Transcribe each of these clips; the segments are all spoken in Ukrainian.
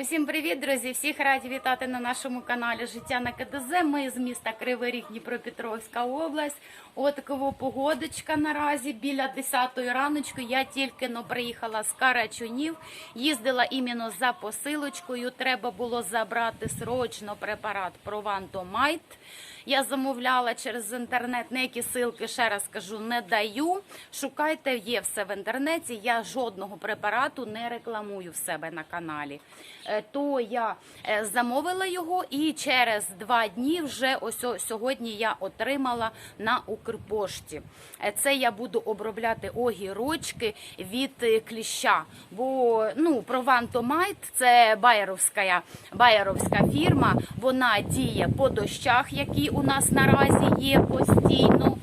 Усім привіт, друзі! Всіх раді вітати на нашому каналі Життя на КДЗ. Ми з міста Кривий Ріг, Дніпропетровська область. От такова погодочка наразі біля 10 раночку. Я тільки но приїхала з Карачунів. Їздила іменно за посилочкою. Треба було забрати срочно препарат Провантомайт. Я замовляла через інтернет, ніякі силки, ще раз кажу, не даю. Шукайте, є все в інтернеті. Я жодного препарату не рекламую в себе на каналі. Е, То я е, замовила його і через два дні вже ось сьогодні я отримала на Укрпошті. Е, Це я буду обробляти огірочки від кліща. Бо ну, Провантомайт це байеровська, байеровська фірма. Вона діє по дощах, які у нас наразі є постійно.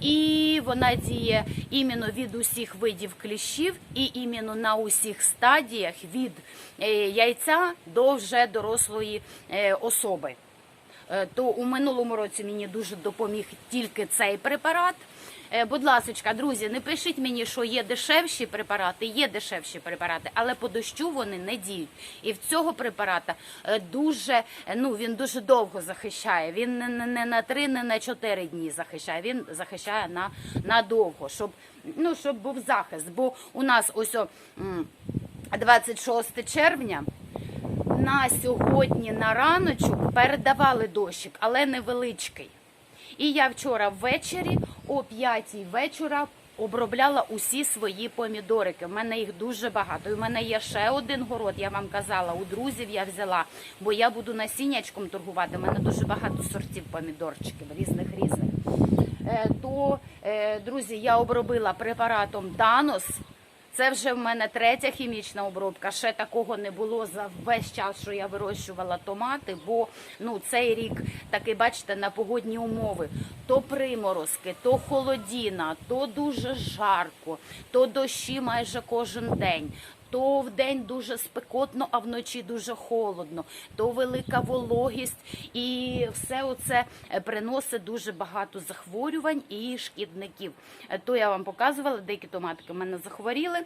І, вона діє іменно від усіх видів кліщів, і іменно на усіх стадіях від е, яйця до вже дорослої е, особи. Е, То у минулому році мені дуже допоміг тільки цей препарат. Е, Будь ласочка, друзі, не пишіть мені, що є дешевші препарати, є дешевші препарати, але по дощу вони не діють. І в цього препарата е, дуже е, ну він дуже довго захищає. Він не, не, на три, не на чотири дні захищає. Він захищає на, на довго, щоб ну щоб був захист. Бо у нас ось о, 26 червня. На сьогодні на раночок передавали дощик, але невеличкий. І я вчора ввечері о 5 вечора обробляла усі свої помідорики. У мене їх дуже багато. В мене є ще один город, я вам казала, у друзів я взяла, бо я буду насіннячком торгувати. У мене дуже багато сортів помідорчиків, різних різних. Е, То, е, друзі, я обробила препаратом Данос. Це вже в мене третя хімічна обробка. Ще такого не було за весь час, що я вирощувала томати. Бо ну цей рік таки, бачите, на погодні умови. То приморозки, то холодіна, то дуже жарко, то дощі майже кожен день. То в день дуже спекотно, а вночі дуже холодно, то велика вологість, і все оце е, приносить дуже багато захворювань і шкідників. Е, То я вам показувала, деякі томатики в мене захворіли.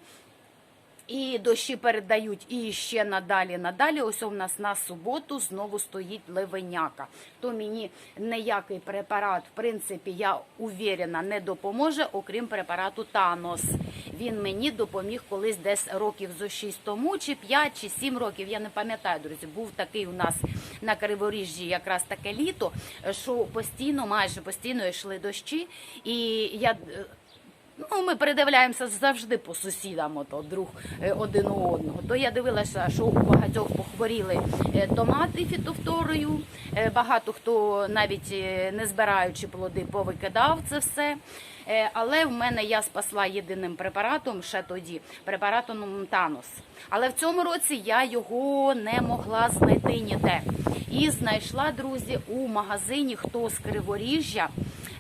І дощі передають і ще надалі, надалі. Ось у нас на суботу знову стоїть ливеняка. То мені ніякий препарат, в принципі, я уверена, не допоможе, окрім препарату Танос. Він мені допоміг колись десь років зо 6 тому, чи 5, чи 7 років. Я не пам'ятаю, друзі. Був такий у нас на Криворіжжі якраз таке літо, що постійно, майже постійно йшли дощі. І я е, Ну, ми передивляємося завжди по сусідам, ото друг е, один у одного. То я дивилася, що у багатьох похворіли е, томати фітофторою. Е, Багато хто навіть не збираючи плоди, повикидав це все. Але в мене я спасла єдиним препаратом ще тоді препаратом Танос. Але в цьому році я його не могла знайти ніде. І знайшла друзі у магазині хто з Криворіжжя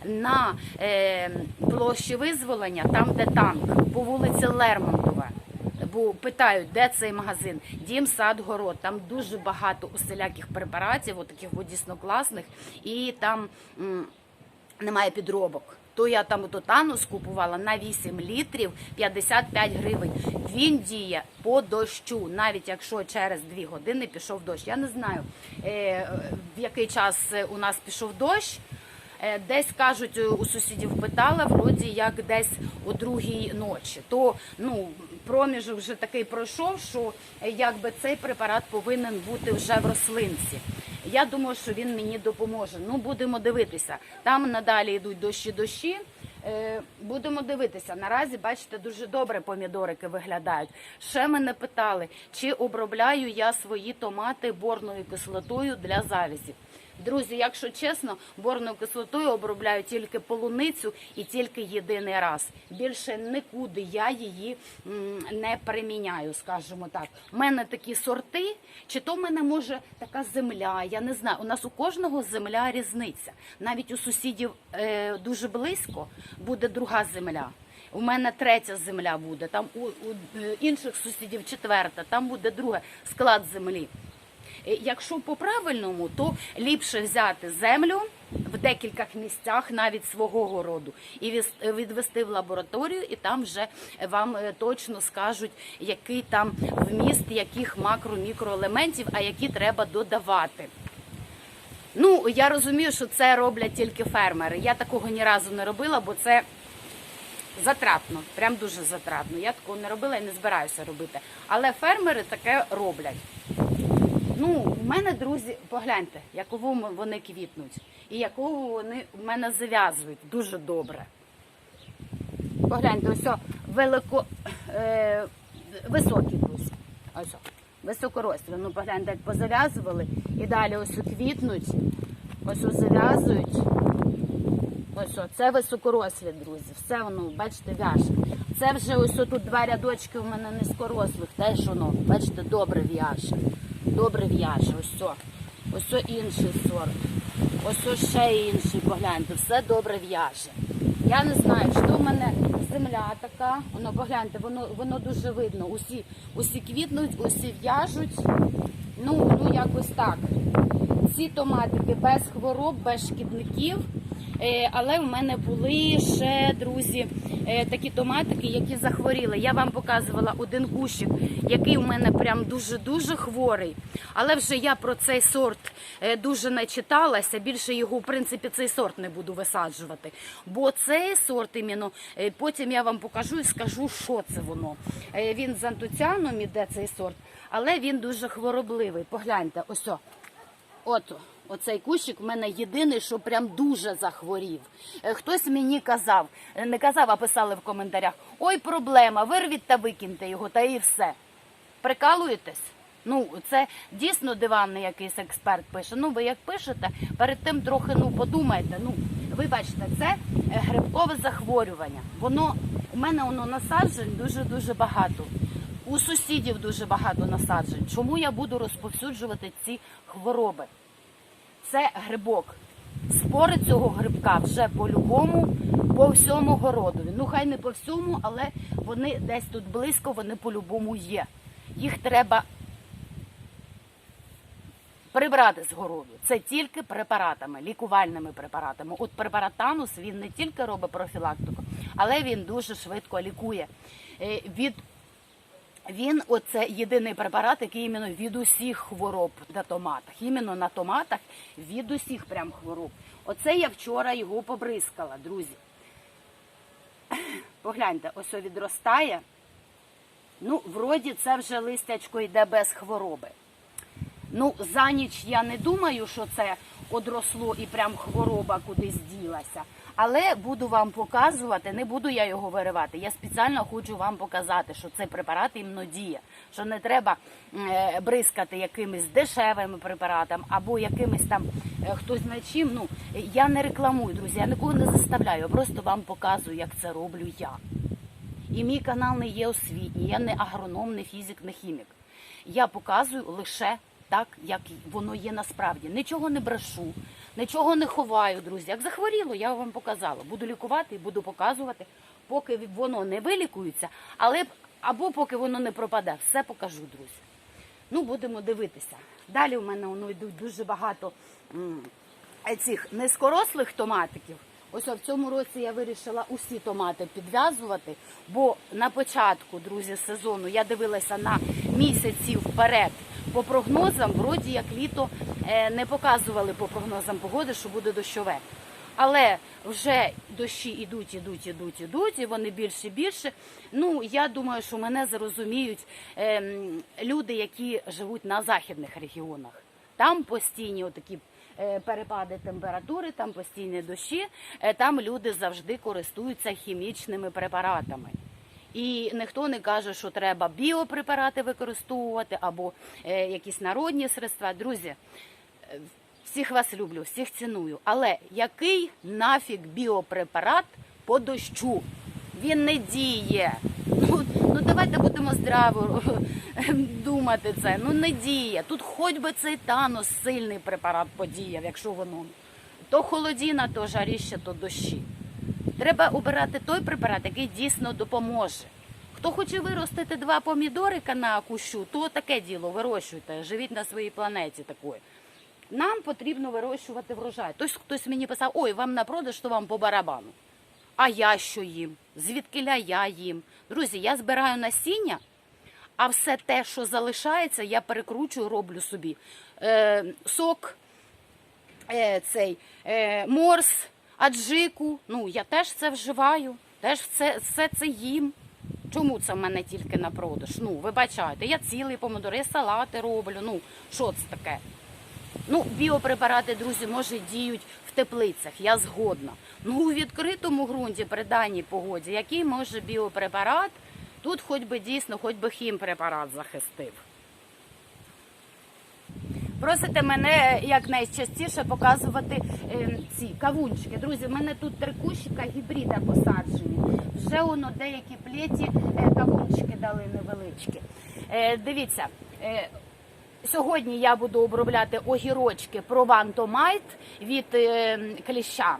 на е, площі визволення, там де танк, по вулиці Лермонтова. Бо питають, де цей магазин? Дім, сад, город. Там дуже багато усіляких препаратів, отаких от дійсно класних, і там м, немає підробок. То я там ото танус купувала на 8 літрів 55 гривень. Він діє по дощу, навіть якщо через 2 години пішов дощ. Я не знаю, е, в який час у нас пішов дощ. Е, Десь кажуть, у сусідів питала, вроді як десь о другій ночі. То ну проміжок вже такий пройшов, що е, якби цей препарат повинен бути вже в рослинці. Я думаю, що він мені допоможе. Ну будемо дивитися. Там надалі йдуть дощі дощі. Е, Будемо дивитися. Наразі, бачите, дуже добре помідорики виглядають. Ще мене питали, чи обробляю я свої томати борною кислотою для залізів. Друзі, якщо чесно, борною кислотою обробляю тільки полуницю і тільки єдиний раз. Більше нікуди я її не приміняю, скажімо так. У мене такі сорти, чи то в мене може така земля, я не знаю. У нас у кожного земля різниця. Навіть у сусідів е, дуже близько буде друга земля. У мене третя земля буде, там у, у е, інших сусідів четверта, там буде друга склад землі. Е, Якщо по-правильному, то ліпше взяти землю в декількох місцях навіть свого городу і е, відвести в лабораторію, і там вже вам е, точно скажуть, який там вміст яких макро-мікроелементів, а які треба додавати. Ну, я розумію, що це роблять тільки фермери. Я такого ні разу не робила, бо це затратно, прям дуже затратно. Я такого не робила і не збираюся робити. Але фермери таке роблять. Ну, в мене, друзі, погляньте, якого вони квітнуть, і якого вони в мене зав'язують дуже добре. Погляньте, ось велико, е, високі друзі. Ось, високорослі. Ну, погляньте, як позав'язували. І далі ось квітнуть, ось зав'язують. Ось о, це високорослі, друзі. Все воно, бачите, в'яже. Це вже ось тут два рядочки у мене низькорослих. Теж воно, бачите, добре в'яже. Добре в'яже. Ось о. Ось о інший сорт. Ось о ще інший, погляньте, все добре в'яже. Я не знаю, що в мене земля така. Воно погляньте, воно воно дуже видно. Усі, усі квітнуть, усі в'яжуть. Ну, ну якось так. Ці томатики без хвороб, без шкідників. Е, Але в мене були ще друзі е, такі томатики, які захворіли. Я вам показувала один кущик, який у мене прям дуже дуже хворий. Але вже я про цей сорт е, дуже не читалася. Більше його, в принципі, цей сорт не буду висаджувати. Бо цей сорт іменно потім я вам покажу і скажу, що це воно. Він з антуціаном іде цей сорт, але він дуже хворобливий. Погляньте, ось. о. Оцей кущик в мене єдиний, що прям дуже захворів. Е, Хтось мені казав, е, не казав, а писали в коментарях: ой, проблема, вирвіть та викиньте його, та і все. Прикалуєтесь? Ну, це дійсно диванний якийсь експерт пише. Ну, ви як пишете, перед тим трохи ну подумайте. Ну, ви бачите, це е, грибкове захворювання. Воно у мене воно насаджень дуже дуже багато. У сусідів дуже багато насаджень. Чому я буду розповсюджувати ці хвороби? Це грибок. Спори цього грибка вже по-любому по всьому городові. Ну, хай не по всьому, але вони десь тут близько, вони по-любому є. Їх треба прибрати з городу. Це тільки препаратами, лікувальними препаратами. От препарат Танус він не тільки робить профілактику, але він дуже швидко лікує. Е, Від він оце єдиний препарат, який іменно від усіх хвороб на томатах. Іменно на томатах від усіх прям хвороб. Оце я вчора його побризкала, друзі. Погляньте, ось відростає. Ну, вроді це вже листячко йде без хвороби. Ну, за ніч я не думаю, що це одросло і прям хвороба кудись ділася. Але буду вам показувати, не буду я його виривати. Я спеціально хочу вам показати, що цей препарат іменно діє. Що не треба е, бризкати якимись дешевими препаратами або якимись там е, хтось на чим. Ну я не рекламую, друзі, я нікого не заставляю. Я просто вам показую, як це роблю я. І мій канал не є освітній, я не агроном, не фізик, не хімік. Я показую лише так, як воно є насправді. Нічого не брешу, нічого не ховаю, друзі. Як захворіло, я вам показала. Буду лікувати і буду показувати, поки воно не вилікується, але або поки воно не пропаде. Все покажу, друзі. Ну, будемо дивитися. Далі у мене воно йдуть дуже багато цих низькорослих томатиків. Ось в цьому році я вирішила усі томати підв'язувати, бо на початку, друзі, сезону я дивилася на місяці вперед. По прогнозам, вроді як літо е, не показували по прогнозам погоди, що буде дощове. Але вже дощі ідуть, ідуть, ідуть, ідуть, і вони більше і більше. Ну я думаю, що мене зрозуміють ем, люди, які живуть на західних регіонах. Там постійні отакі перепади температури, там постійні дощі, е, там люди завжди користуються хімічними препаратами. І ніхто не каже, що треба біопрепарати використовувати або е, якісь народні средства. Друзі, е, всіх вас люблю, всіх ціную. Але який нафіг біопрепарат по дощу? Він не діє. Давайте будемо здраво думати це. Ну не діє. Тут хоч би цей танос сильний препарат подіяв, якщо воно то холодіна, то жаріще, то дощі. Треба обирати той препарат, який дійсно допоможе. Хто хоче виростити два помідорика на кущу, то таке діло вирощуйте, живіть на своїй планеті такої. Нам потрібно вирощувати врожай. Тобто хтось мені писав, ой, вам на продаж, то вам по барабану. А я що їм? Звідкиля я їм? Друзі, я збираю насіння, а все те, що залишається, я перекручую, роблю собі. Е, сок, е, цей е, морс, аджику. Ну, я теж це вживаю, теж все, все це їм. Чому це в мене тільки на продаж? Ну, вибачайте, я цілий помидор, я салати роблю. Ну, що це таке? Ну, біопрепарати, друзі, може діють теплицях, я згодна. Ну, у відкритому ґрунті при даній погоді, який може біопрепарат, тут хоч би дійсно, хоч би хімпрепарат захистив. Просите мене якнайчастіше показувати е, ці кавунчики. Друзі, в мене тут три гібрида посаджені. Вже воно деякі плеті е, кавунчики дали невеличкі. Е, дивіться, е, Сьогодні я буду обробляти огірочки Провантомайт від е, кліща.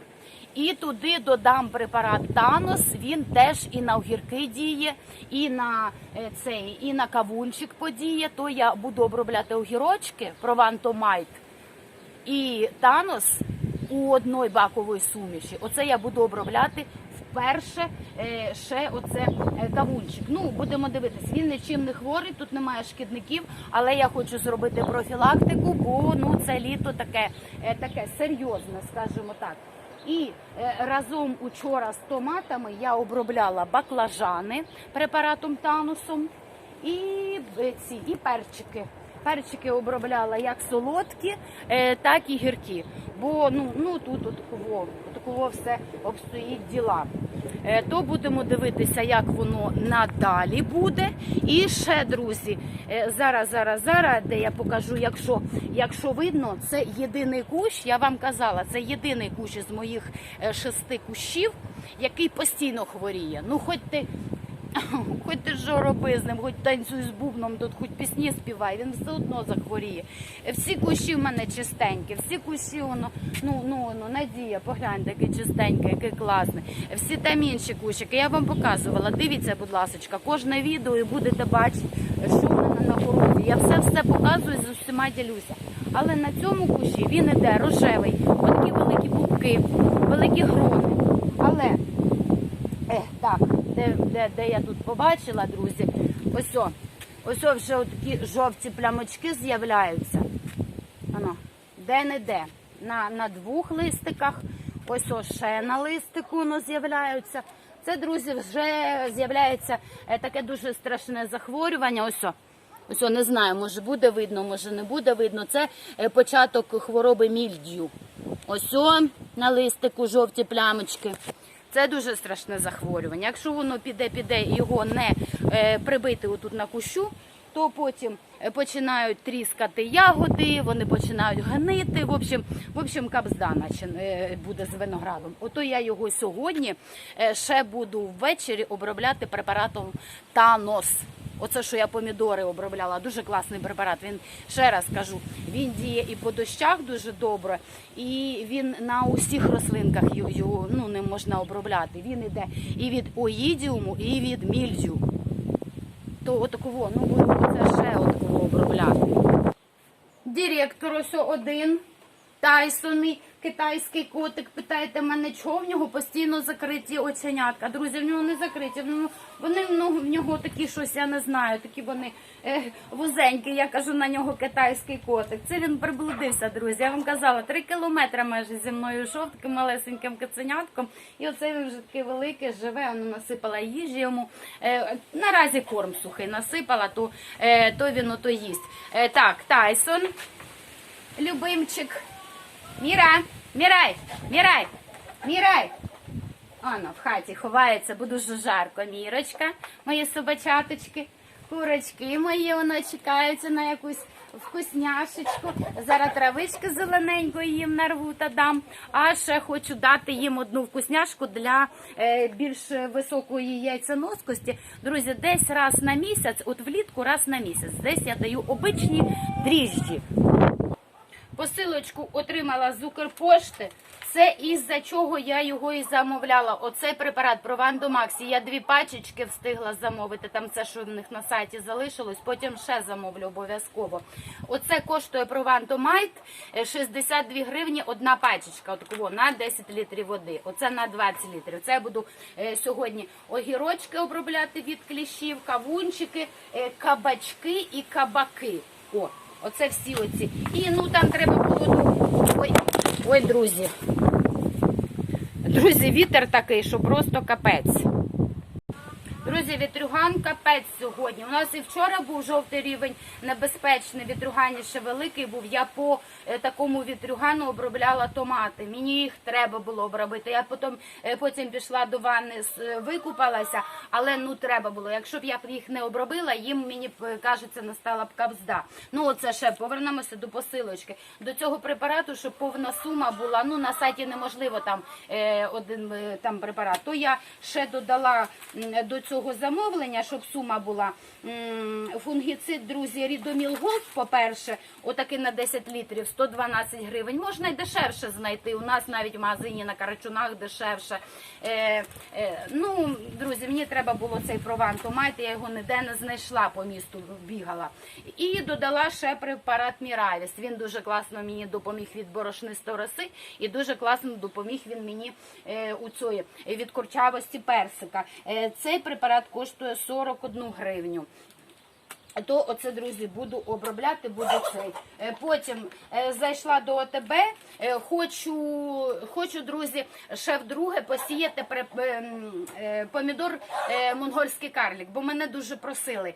І туди додам препарат Танос. Він теж і на огірки діє, і на е, цей, і на кавунчик подіє. То я буду обробляти огірочки Провантомайт і Танос у одної бакової суміші. Оце я буду обробляти вперше е, ще оце е, кавунчик. Ну, будемо дивитись, він нічим не хворий, тут немає шкідників, але я хочу зробити профілактику, бо ну це літо таке, е, таке серйозне, скажімо так. І е, разом учора з томатами я обробляла баклажани препаратом танусом і е, ці і перчики. Перчики обробляла як солодкі, е, так і гіркі. Бо ну, ну тут отаково, отаково все обстоїть діла. Е, То будемо дивитися, як воно надалі буде. І ще, друзі, е, зараз, зараз, зараз, де я покажу, якщо, якщо видно, це єдиний кущ. Я вам казала, це єдиний кущ із моїх шести кущів, який постійно хворіє. Ну, хоч ти Хоч ти що роби з ним, хоч танцюй з бубном, тут хоч пісні співай, він все одно захворіє. Всі кущі в мене чистенькі, всі кущі воно, ну ну ну надія, погляньте, який чистенький, який класний. Всі там інші кущики. Я вам показувала. Дивіться, будь ласка, кожне відео і будете бачити, що в мене на городі. Я все все показую з усіма ділюся. Але на цьому кущі він іде рожевий, отакі великі пупки, великі грони. Але Е, так, де, де, де я тут побачила, друзі? Ось ось вже такі жовті плямочки з'являються. Ано, де не де. На, на двох листиках, ось о ще на листику воно з'являються. Це, друзі, вже з'являється е, таке дуже страшне захворювання. Ось. Ось не знаю, може буде видно, може не буде видно. Це е, початок хвороби мільдію. Ось о, на листику жовті плямочки. Це дуже страшне захворювання. Якщо воно піде, піде і його не е, прибити отут на кущу, то потім е, починають тріскати ягоди, вони починають гнити. В общем, в общем, кабзда е, буде з виноградом. Ото я його сьогодні е, ще буду ввечері обробляти препаратом Танос. Оце, що я помідори обробляла, дуже класний препарат. Він ще раз кажу, він діє і по дощах дуже добре, і він на усіх рослинках його, ну, не можна обробляти. Він іде і від оїдіуму, і від мільдю. То отакого, ну ще одного обробляти. Директор ось один. Тайсон, мій китайський котик, питаєте мене, чого в нього постійно закриті оченятка. Друзі, в нього не закриті. Вони нього, в нього такі щось, я не знаю, такі вони е, вузенькі. Я кажу на нього китайський котик. Це він приблудився, друзі. Я вам казала, три кілометри майже зі мною йшов таким малесеньким киценятком. І оце він вже такий великий, живе, воно насипала їжі йому. Е, наразі корм сухий насипала, то, е, то він ото їсть. Е, так, Тайсон, любимчик. Міра, Мірай, Мірай, Мірай. Оно в хаті ховається, бо дуже жарко. Мірочка, мої собачаточки, курочки мої, воно чекаються на якусь вкусняшечку. Зараз травички зелененької їм нарву та дам. А ще хочу дати їм одну вкусняшку для е, більш високої яйценоскості. Друзі, десь раз на місяць, от влітку раз на місяць, десь я даю обичні дріжджі. Посилочку отримала з Укрпошти. Це із-за чого я його і замовляла. Оцей препарат Прованду Максі. Я дві пачечки встигла замовити. Там це, що в них на сайті залишилось. Потім ще замовлю обов'язково. Оце коштує Прованду Майт е, 62 гривні одна пачечка. Отакого на 10 літрів води. Оце на 20 літрів. Це я буду е, сьогодні огірочки обробляти від кліщів, кавунчики, е, кабачки і кабаки. О, оце всі оці. І ну там треба було. Ой, ой, друзі. Друзі, вітер такий, що просто капець. Друзі, вітрюган капець сьогодні. У нас і вчора був жовтий рівень небезпечний, вітрюганіше великий був. Я по е, такому вітрюгану обробляла томати. Мені їх треба було обробити. Я потім, е, потім пішла до ванни, е, викупалася, але ну треба було. Якщо б я їх не обробила, їм мені кажеться, настала б кабзда. Ну оце ще повернемося до посилочки. До цього препарату, щоб повна сума була. Ну на сайті неможливо там один там препарат. То я ще додала до цього замовлення, щоб сума була фунгіцид, друзі, Рідоміл Голд, по-перше, отакий на 10 літрів, 112 гривень. Можна й дешевше знайти. У нас навіть в магазині на Карачунах дешевше. Е, е, ну, друзі, мені треба було цей прованто мати, я його ніде не знайшла по місту, бігала. І додала ще препарат Міравіс. Він дуже класно мені допоміг від борошнистої роси і дуже класно допоміг він мені е, у цієї від курчавості персика. Цей препарат коштує 41 гривню. То оце, друзі, буду обробляти, буду цей. Е, Потім е, зайшла до ОТБ. е, Хочу, хочу, друзі, ще вдруге посіяти помідор монгольський карлік, бо мене дуже просили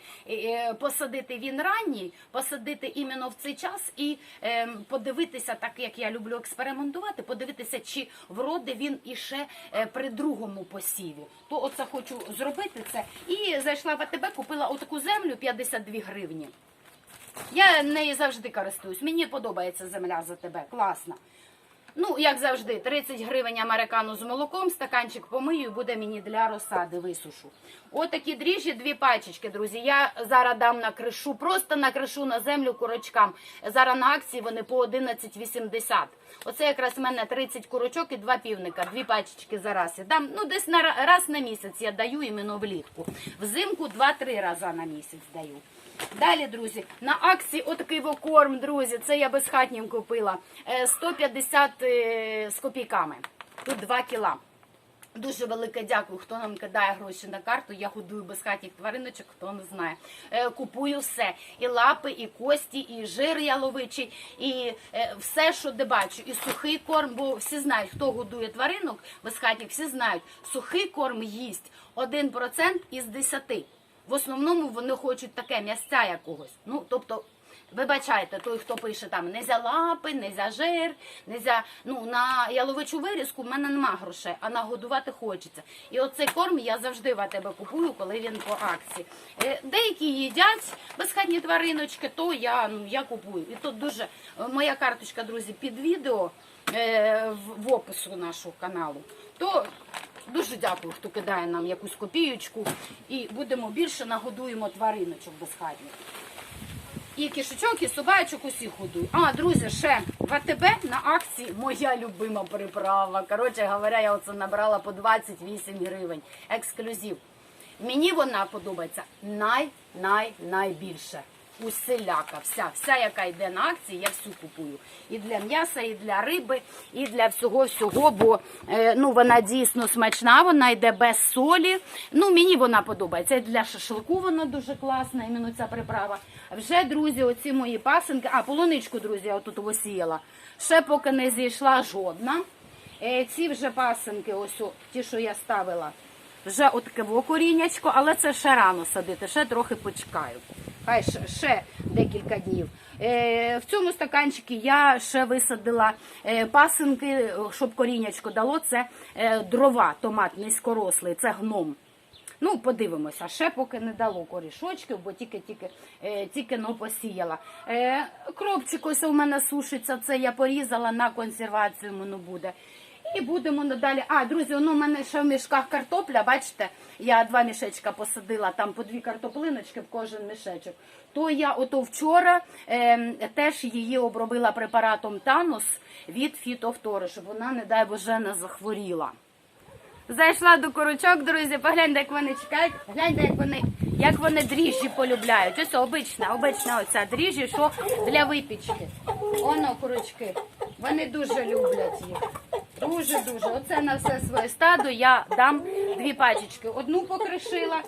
посадити він ранній, посадити іменно в цей час і подивитися, так як я люблю експериментувати, подивитися, чи вроде він іще при другому посіві. То оце хочу зробити це. І зайшла в АТБ, купила отаку землю 52 гривні. Я нею завжди користуюсь. Мені подобається земля за тебе. Класна. Ну, як завжди, 30 гривень американу з молоком, стаканчик помию, буде мені для розсади висушу. Отакі дріжджі, дві пачечки, друзі. Я зараз дам на кришу, просто на кришу на землю курочкам. Зараз на акції вони по 11,80. Оце якраз в мене 30 курочок і два півника, дві пачечки зараз. Я дам, ну, десь на раз на місяць я даю іменно влітку. Взимку 2-3 рази на місяць даю. Далі, друзі, на акції отакий корм, друзі. Це я безхатнім купила. Е, 150 е, з копійками. Тут 2 кіла. Дуже велике дякую, хто нам кидає гроші на карту. Я годую безхатніх твариночок, хто не знає. Е, купую все. І лапи, і кості, і жир яловичий, і е, все, що де бачу. І сухий корм, бо всі знають, хто годує тваринок безхатніх, всі знають, сухий корм їсть 1% із 10. В основному вони хочуть таке м'ясця якогось. Ну, тобто, вибачайте, той, хто пише там нельзя лапи, нельзя жир, нельзя, ну, на яловичу вирізку в мене нема грошей, а нагодувати хочеться. І оцей корм я завжди в тебе купую, коли він по акції. Е, Деякі їдять безхатні твариночки, то я, ну, я купую. І тут дуже е, моя карточка, друзі, під відео е, в опису нашого каналу. То Дуже дякую, хто кидає нам якусь копієчку. І будемо більше нагодуємо твариночок безхатніх. І кішечок, і собачок усіх годую. А, друзі, ще в АТБ на акції моя любима приправа. Коротше говоря, я оце набрала по 28 гривень. Ексклюзив. Мені вона подобається най-най-найбільше. Усіляка, вся, вся, яка йде на акції, я всю купую. І для м'яса, і для риби, і для всього всього, бо е, ну, вона дійсно смачна, вона йде без солі. Ну, мені вона подобається. І для шашлику вона дуже класна, іменно ця приправа. Вже, друзі, оці мої пасинки, а полуничку, друзі, я тут осіяла. Ще поки не зійшла жодна. Е, ці вже пасинки, ось ті, що я ставила, вже отаке корінячко, але це ще рано садити, ще трохи почекаю. Хай ще, декілька днів. Е, в цьому стаканчику я ще висадила е, пасинки, щоб корінячко дало. Це е, дрова, томат низькорослий, це гном. Ну, подивимося, ще поки не дало корішочків, бо тільки-тільки тільки но посіяла. Кропчик ось у мене сушиться, це я порізала на консервацію, воно буде. І будемо надалі. А, друзі, ну, у мене ще в мішках картопля, бачите, я два мішечка посадила, там по дві картоплиночки в кожен мішечок. То я ото вчора е, теж її обробила препаратом Танус від фітофтори, щоб вона, не дай Боже, не захворіла. Зайшла до курочок, друзі. Погляньте, як вони чекають. Гляньте, як вони, як вони дріжджі полюбляють. Ось обична, обична оця дріжджі, що для випічки. Оно курочки. Вони дуже люблять їх. Дуже дуже. Оце на все своє стадо я дам дві пачечки. Одну покришила,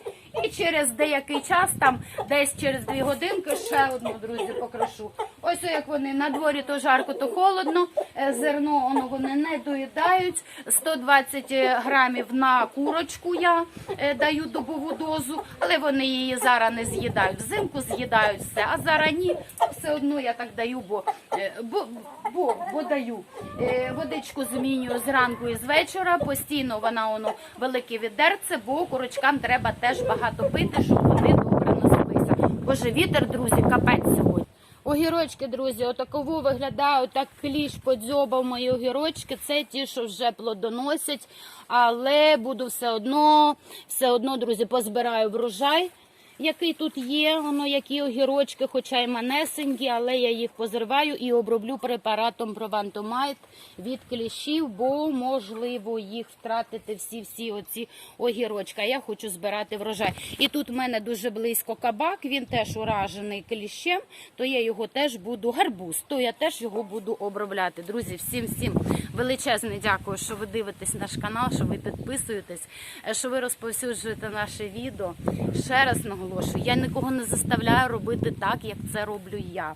і через деякий час, там десь через дві годинки, ще одну, друзі, покришу. Ось як вони на дворі то жарко, то холодно. Е, Зерно воно вони не доїдають. 120 грамів на курочку я е, даю добову дозу, але вони її зараз не з'їдають. Взимку з'їдають все, а зараз ні. Все одно я так даю, бо, е, бо, бо, бо даю. Е, Водичку змінюю зранку і з вечора. Постійно вона воно велике відерце, бо курочкам треба теж багато пити, щоб вони добре носилися. Боже, вітер, друзі, капець сьогодні. Огірочки, друзі, отаково виглядає, отак кліш подзьобав мої огірочки. Це ті, що вже плодоносять, але буду все одно, все одно, друзі, позбираю врожай, який тут є. Воно які огірочки, хоча й манесенькі, але я їх позриваю і оброблю препаратом Провантомайт від кліщів, бо можливо їх втратити всі всі оці огірочки. Я хочу збирати врожай. І тут в мене дуже близько кабак. Він теж уражений кліщем, то я його теж буду гарбуз, то я теж його буду обробляти. Друзі, всім всім величезне дякую, що ви дивитесь наш канал, що ви підписуєтесь, е, що ви розповсюджуєте наше відео. Ще раз наголошую, я нікого не заставляю робити так, як це роблю я.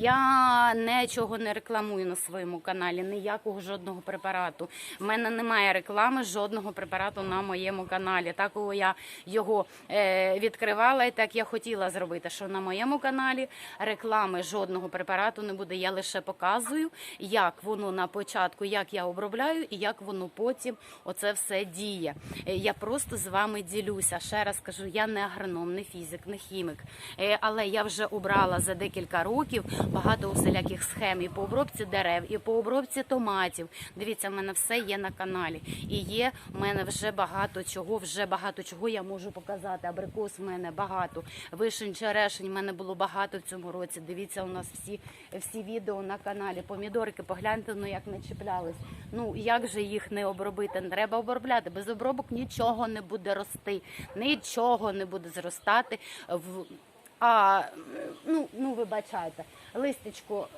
Я нічого не рекламую на своєму каналі, ніякого жодного препарату. У мене немає реклами жодного препарату на моєму каналі. Так о, я його е, відкривала і так я хотіла зробити, що на моєму каналі реклами жодного препарату не буде. Я лише показую, як воно на початку, як я обробляю і як воно потім оце все діє. Е, Я просто з вами ділюся. Ще раз кажу, я не агроном, не фізик, не хімік, Е, але я вже обрала за декілька років багато усіляких схем і по обробці дерев, і по обробці томатів. Дивіться, в мене все є на каналі. І є в мене вже багато чого, вже багато чого я можу показати. Абрикос в мене багато. Вишень, черешень в мене було багато в цьому році. Дивіться, у нас всі, всі відео на каналі. Помідорки, погляньте, ну як не чіплялись. Ну як же їх не обробити? Треба обробляти. Без обробок нічого не буде рости, нічого не буде зростати в. А ну, ну вибачайте, листечко